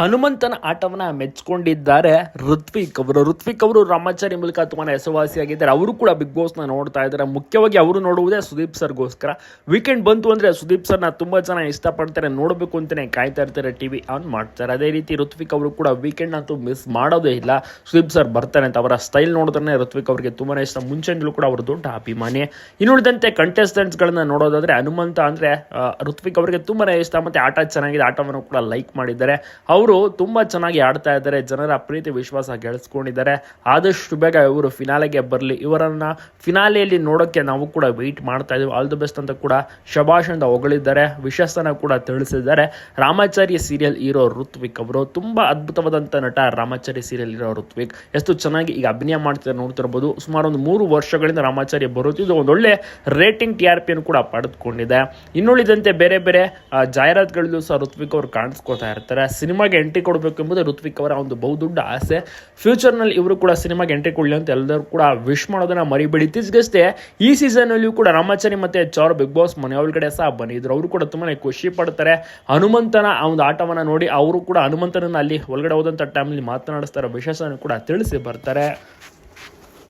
ಹನುಮಂತನ ಆಟವನ್ನ ಮೆಚ್ಕೊಂಡಿದ್ದಾರೆ ಋತ್ವಿಕ್ ಅವರು. ಋತ್ವಿಕ್ ಅವರು ರಾಮಾಚಾರಿ ಮೂಲಕ ತುಂಬಾ ಹೆಸರುವಾಸಿಯಾಗಿದ್ದಾರೆ. ಅವರು ಕೂಡ ಬಿಗ್ ಬಾಸ್ನ ನೋಡ್ತಾ ಇದ್ದಾರೆ. ಮುಖ್ಯವಾಗಿ ಅವರು ನೋಡುವುದೇ ಸುದೀಪ್ ಸರ್ಗೋಸ್ಕರ. ವೀಕೆಂಡ್ ಬಂತು ಅಂದ್ರೆ ಸುದೀಪ್ ಸರ್ನ ತುಂಬಾ ಜನ ಇಷ್ಟಪಡ್ತಾರೆ. ನೋಡಬೇಕು ಅಂತಾನೆ ಕಾಯ್ತಾ ಇರ್ತಾರೆ ಟಿವಿ ಆನ್ ಮಾಡ್ತಾರೆ. ಅದೇ ರೀತಿ ಋತ್ವಿಕ್ ಅವರು ಕೂಡ ವೀಕೆಂಡ್ ಅಂತೂ ಮಿಸ್ ಮಾಡೋದೇ ಇಲ್ಲ. ಸುದೀಪ್ ಸರ್ ಬರ್ತಾರೆ ಅಂತ ಅವರ ಸ್ಟೈಲ್ ನೋಡಿದ್ರೆ ಋತ್ವಿಕ್ ಅವರಿಗೆ ತುಂಬಾ ಇಷ್ಟ. ಮುಂಚೆಯಿಂದಲೂ ಕೂಡ ಅವರು ದೊಡ್ಡ ಅಭಿಮಾನಿ. ಇನ್ನುಳಿದಂತೆ ಕಂಟೆಸ್ಟೆಂಟ್ಸ್ಗಳನ್ನ ನೋಡೋದಾದ್ರೆ ಹನುಮಂತ ಅಂದ್ರೆ ಋತ್ವಿಕ್ ಅವರಿಗೆ ತುಂಬಾ ಇಷ್ಟ. ಮತ್ತೆ ಆಟ ಚೆನ್ನಾಗಿದೆ. ಆಟವನ್ನು ಕೂಡ ಲೈಕ್ ಮಾಡಿದ್ದಾರೆ. ಅವರು ತುಂಬಾ ಚೆನ್ನಾಗಿ ಆಡ್ತಾ ಇದ್ದಾರೆ, ಜನರ ಪ್ರೀತಿ ವಿಶ್ವಾಸ ಗೆಲ್ಸ್ಕೊಂಡಿದ್ದಾರೆ. ಆದಷ್ಟು ಬೇಗ ಇವರು ಫಿನಾಲೆಗೆ ಬರಲಿ. ಇವರನ್ನ ಫಿನಾಲೆಯಲ್ಲಿ ನೋಡೋಕ್ಕೆ ನಾವು ಕೂಡ ವೆಯ್ಟ್ ಮಾಡ್ತಾ ಇದ್ದೀವಿ. ಆಲ್ ದಿ ಬೆಸ್ಟ್ ಅಂತ ಕೂಡ ಶಭಾಷ್ ಅಂತ ಹೊಗಳಿದ್ದಾರೆ. ವಿಶ್ವಾಸನ ಕೂಡ ತಿಳಿಸಿದ್ದಾರೆ. ರಾಮಾಚಾರ್ಯ ಸೀರಿಯಲ್ ಇರೋ ಋತ್ವಿಕ್ ಅವರು ತುಂಬಾ ಅದ್ಭುತವಾದಂಥ ನಟ ರಾಮಾಚಾರ್ಯ ಸೀರಿಯಲ್ ಇರೋ ಋತ್ವಿಕ್. ಎಷ್ಟು ಚೆನ್ನಾಗಿ ಈಗ ಅಭಿನಯ ಮಾಡ್ತಿದ್ದಾರೆ ನೋಡ್ತಿರ್ಬೋದು. ಸುಮಾರು ಒಂದು ಮೂರು ವರ್ಷಗಳಿಂದ ರಾಮಾಚಾರ್ಯ ಬರುತ್ತಿದ್ದು ಒಂದೊಳ್ಳೆ ರೇಟಿಂಗ್ ಟಿ ಆರ್ ಪಿಯನ್ನು ಕೂಡ ಪಡೆದುಕೊಂಡಿದೆ. ಇನ್ನುಳಿದಂತೆ ಬೇರೆ ಬೇರೆ ಜಾಹೀರಾತುಗಳಲ್ಲೂ ಸಹ ಋತ್ವಿಕ್ ಅವರು ಕಾಣಿಸ್ಕೊತಾ ಇರ್ತಾರೆ. ಸಿನಿಮಾಗೆ ಎಂಟ್ರಿ ಕೊಡಬೇಕು ಎಂಬುದು ಋತ್ವಿಕ್ ಅವರ ಒಂದು ಬಹುದೊಡ್ಡ ಆಸೆ. ಫ್ಯೂಚರ್ನಲ್ಲಿ ಇವರು ಕೂಡ ಸಿನಿಮಾಗೆ ಎಂಟ್ರಿ ಕೊಡಲಿ ಅಂತ ಎಲ್ಲರೂ ಕೂಡ ವಿಶ್ ಮಾಡೋದನ್ನ ಮರಿಬೇಡಿ. ಇತ್ತೀಚೆಗಷ್ಟೇ ಈ ಸೀಸನಲ್ಲಿಯೂ ಕೂಡ ರಾಮಾಚಾರಿ ಮತ್ತು ಚಾರ್ ಬಿಗ್ ಬಾಸ್ ಮನೆ ಒಳಗಡೆ ಸಹ ಬಂದಿದ್ರು. ಅವರು ಕೂಡ ತುಂಬಾ ಖುಷಿ ಪಡ್ತಾರೆ. ಹನುಮಂತನ ಆ ಒಂದು ಆಟವನ್ನು ನೋಡಿ ಅವರು ಕೂಡ ಹನುಮಂತನನ್ನು ಅಲ್ಲಿ ಒಳಗಡೆ ಹೋದಂಥ ಟೈಮಲ್ಲಿ ಮಾತನಾಡಿಸ್ತಾರೆ. ವಿಶೇಷವನ್ನು ಕೂಡ ತಿಳಿಸಿ ಬರ್ತಾರೆ.